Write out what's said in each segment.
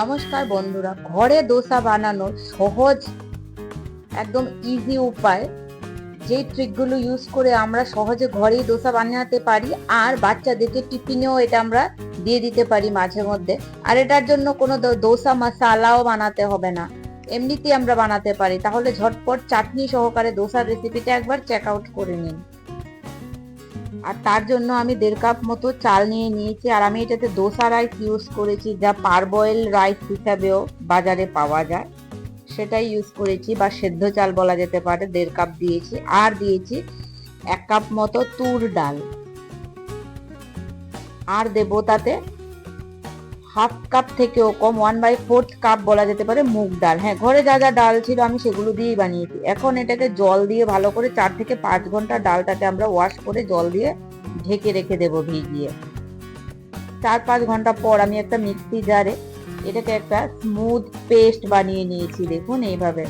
নমস্কার বন্ধুরা, ঘরে দোসা বানানোর সহজ, একদম ইজি উপায়, যেই ট্রিকগুলো ইউজ করে আমরা সহজে ঘরেই দোসা বানাতে পারি, আর বাচ্চাদেরকে টিফিনেও এটা আমরা দিয়ে দিতে পারি মাঝে মধ্যে। আর এটার জন্য কোনো দোসা মশালাও বানাতে হবে না। এমনিতেই আমরা বানাতে পারি। তাহলে ঝটপট চাটনি সহকারে দোসার রেসিপিটা একবার চেক আউট করে নিন। আর তার জন্য আমি দেড় কাপ মতো চাল নিয়ে নিয়েছি। আর আমি এটাতে দোসা রাইস ইউজ করেছি, যা পারবয়েল রাইস হিসাবেও বাজারে পাওয়া যায়। সেটাই ইউজ করেছি বা সেদ্ধ চাল বলা যেতে পারে, দেড় কাপ দিয়েছি। আর দিয়েছি এক কাপ মতো তুর ডাল। আর দেব তাতে হাফ কাপ থেকেও কম ওয়ান বাই ফোর্থ কাপ বলা যেতে পারে, মুগ ডাল। হ্যাঁ ঘরে যা যা ডাল ছিল আমি সেগুলো দিয়েই বানিয়েছি। এখন এটাকে জল দিয়ে ভালো করে চার থেকে পাঁচ ঘণ্টা ডালটাকে আমরা ওয়াশ করে জল দিয়ে ঢেকে রেখে দেবো ভিজিয়ে। চার পাঁচ ঘণ্টা পর আমি একটা মিক্সি জারে এটাকে একটা স্মুথ পেস্ট বানিয়ে নিয়েছি, দেখুন এইভাবে।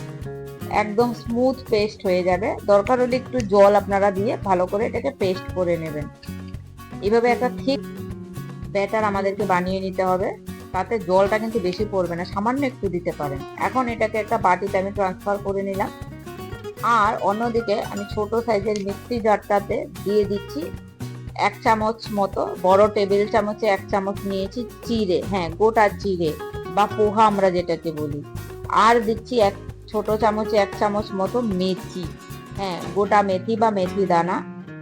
একদম স্মুথ পেস্ট হয়ে যাবে। দরকার হলে একটু জল আপনারা দিয়ে ভালো করে এটাকে পেস্ট করে নেবেন। এভাবে একটা ঠিক ব্যাটার আমাদেরকে বানিয়ে নিতে হবে। তাতে জলটা কিন্তু বেশি পড়বে না, সামান্য একটু দিতে পারেন। এখন এটাকে একটা বাটিতে আমি ট্রান্সফার করে নিলাম। আর অন্যদিকে আমি ছোট সাইজের মিক্সি জারটাতে দিয়ে দিচ্ছি এক চামচ মতো, বড় টেবিল চামচে এক চামচ নিয়েছি চিড়ে হ্যাঁ গোটা চিড়ে বা পোহা আমরা যেটাকে বলি। আর দিচ্ছি এক, ছোট চামচে এক চামচ মতো মেথি হ্যাঁ গোটা মেথি বা মেথি দানা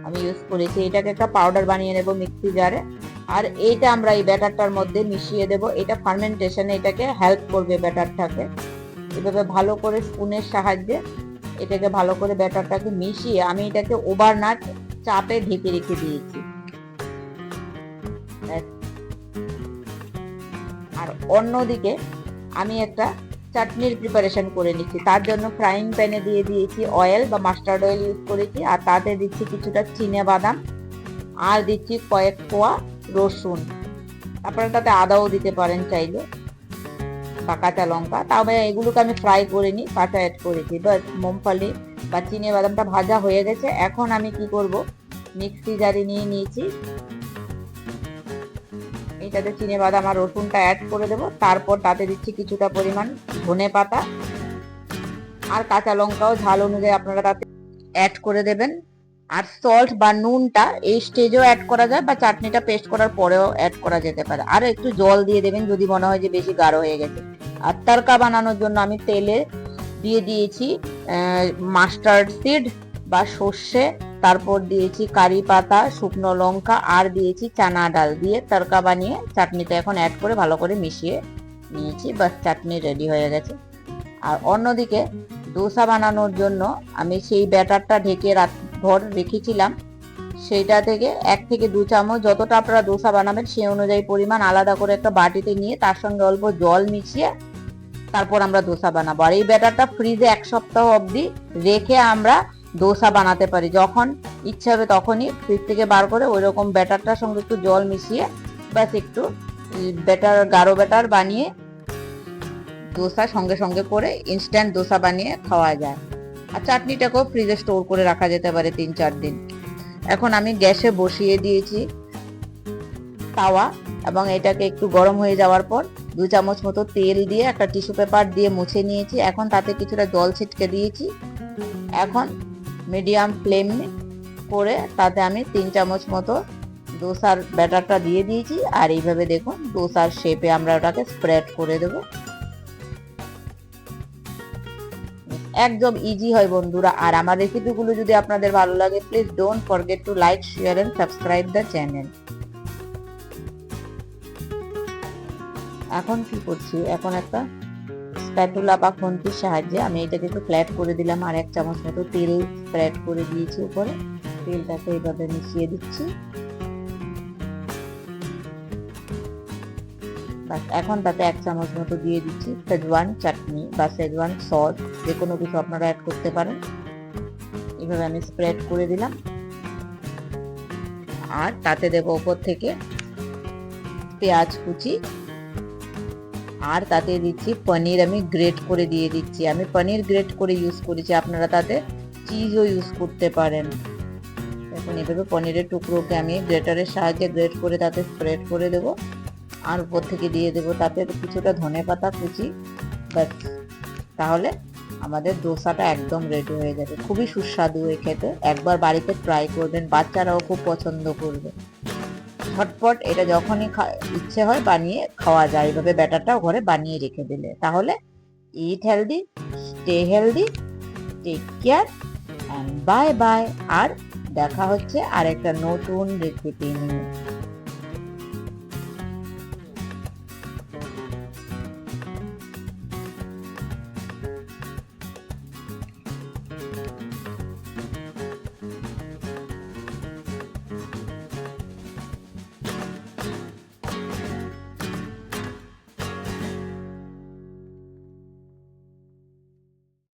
আমি ইউজ করেছি। এটাকে একটা পাউডার বানিয়ে নেব মিক্সি জারে। আর এইটা আমরা এই ব্যাটারটার মধ্যে মিশিয়ে দেব। এটা ফার্মেন্টেশনে এটাকে হেল্প করবে ব্যাটারটাকে। এভাবে ভালো করে স্পুনের সাহায্যে এটাকে ভালো করে ব্যাটারটাকে মিশিয়ে আমি এটাকে ওভারনাট চাপে ঢেকে রেখে দিয়েছি। আর অন্যদিকে আমি একটা চাটনির প্রিপারেশন করে নিচ্ছি। তার জন্য ফ্রাইং প্যানে দিয়ে দিয়েছি অয়েল বা মাস্টার্ড অয়েল ইউজ করেছি। আর তাতে দিচ্ছি কিছুটা চিনে বাদাম। আর দিচ্ছি কয়েক কোয়া রসুন। আপনারা তাতে আদাও দিতে পারেন চাইলে, বা কাঁচা লঙ্কা। তবে এগুলোকে আমি ফ্রাই করে নিই, কাঁচা অ্যাড করেছি বাস মুমফলি বা চিনে বাদামটা ভাজা হয়ে গেছে। এখন আমি কি করব? মিক্সি জারে নিয়ে নিয়েছি। এটাতে চিনে বাদাম আর রসুনটা অ্যাড করে দেব। তারপর তাতে দিচ্ছি কিছুটা পরিমাণ ধনে পাতা। আর কাঁচা লঙ্কাও ঝাল অনুযায়ী আপনারা তাতে অ্যাড করে দেবেন। আর সল্ট বা নুনটা এই স্টেজেও অ্যাড করা যায় বা চাটনিটা পেস্ট করার পরেও অ্যাড করা যেতে পারে। আর একটু জল দিয়ে দেবেন যদি মনে হয় যে বেশি গাঢ় হয়ে গেছে। আর তরকা বানানোর জন্য আমি তেলে দিয়ে দিয়েছি মাস্টার্ড সিড বা সর্ষে, তারপর দিয়েছি কারি পাতা, শুকনো লঙ্কা, আর দিয়েছি চানা ডাল দিয়ে তরকা বানিয়ে চাটনিটা এখন অ্যাড করে ভালো করে মিশিয়ে নিয়েছি, বাস চাটনি রেডি হয়ে গেছে। আর অন্যদিকে, দোসা বানানোর জন্য আমি সেই ব্যাটারটা ঢেকে রাত ভর রেখেছিলাম, সেইটা থেকে এক থেকে দু চামচ যতটা আপনারা দোসা বানাবেন সেই অনুযায়ী পরিমাণ আলাদা করে একটা বাটিতে নিয়ে তার সঙ্গে অল্প জল মিশিয়ে তারপর আমরা দোসা বানাবো। আর এই ব্যাটারটা ফ্রিজে এক সপ্তাহ অবধি রেখে আমরা দোসা বানাতে পারি। যখন ইচ্ছা হবে তখনই ফ্রিজ থেকে বার করে ওই রকম ব্যাটারটার সঙ্গে একটু জল মিশিয়ে ব্যাস একটু ব্যাটার, গাঢ় ব্যাটার বানিয়ে দোসা সঙ্গে সঙ্গে করে ইনস্ট্যান্ট দোসা বানিয়ে খাওয়া যায়। আর চাটনিটাকেও ফ্রিজে স্টোর করে রাখা যেতে পারে তিন চার দিন। এখন আমি গ্যাসে বসিয়ে দিয়েছি তাওয়া এবং এটাকে একটু গরম হয়ে যাওয়ার পর দু চামচ মতো তেল দিয়ে একটা টিস্যু পেপার দিয়ে মুছে নিয়েছি। এখন তাতে কিছুটা জল ছিটকে দিয়েছি। এখন মিডিয়াম ফ্লেম করে তাতে আমি তিন চামচ মতো দোসার ব্যাটারটা দিয়ে দিয়েছি। আর এইভাবে দেখুন দোসার শেপে আমরা ওটাকে স্প্রেড করে দেবো। একদম ইজি হয় বন্ধুরা। আর আমার রেসিপিগুলো যদি আপনাদের ভালো লাগে please don't forget to like share and subscribe the channel এখন কি করছি? এখন একটা স্প্যাটুলা বা খুন্তির সাহায্যে আমি এটাকে একটু ফ্ল্যাট করে দিলাম। আর এক চামচ মতো তেল স্প্রেড করে দিয়েছি উপরে। তেলটাকে এইভাবে মিশিয়ে দিচ্ছি। এখন তাতে এক চামচ মতো দিয়ে দিচ্ছি সেজওয়ান চাটনি বা সেজওয়ান সস যে কোনো কিছু আপনারা অ্যাড করতে পারেন। এভাবে আমি স্প্রেড করে দিলাম। আর তাতে দেবো ওপর থেকে পেঁয়াজ কুচি। আর তাতে দিচ্ছি পনির, আমি গ্রেট করে দিয়ে দিচ্ছি। আমি পনির গ্রেট করে ইউজ করেছি, আপনারা তাতে চিজও ইউজ করতে পারেন। এখন এভাবে পনিরের টুকরোকে আমি গ্রেটারের সাহায্যে গ্রেট করে তাতে স্প্রেড করে দেবো। আর উপর থেকে দিয়ে দেবো। তাতে কিছুটা ধনে পাতা, কুচি, ব্যাস। তাহলে আমাদের দোসাটা একদম রেডি হয়ে যাবে। খুবই সুস্বাদু এই খেতে। একবার বাড়িতে ট্রাই করবেন। বাচ্চারাও খুব পছন্দ করবে। ঝটপট এটা যখনই ইচ্ছে হয় বানিয়ে খাওয়া যায়। এইভাবে ব্যাটারটাও ঘরে বানিয়ে রেখে দিলে। তাহলে eat healthy stay healthy take care and bye bye আর দেখা হচ্ছে আরেকটা নতুন রেসিপি নিয়ে।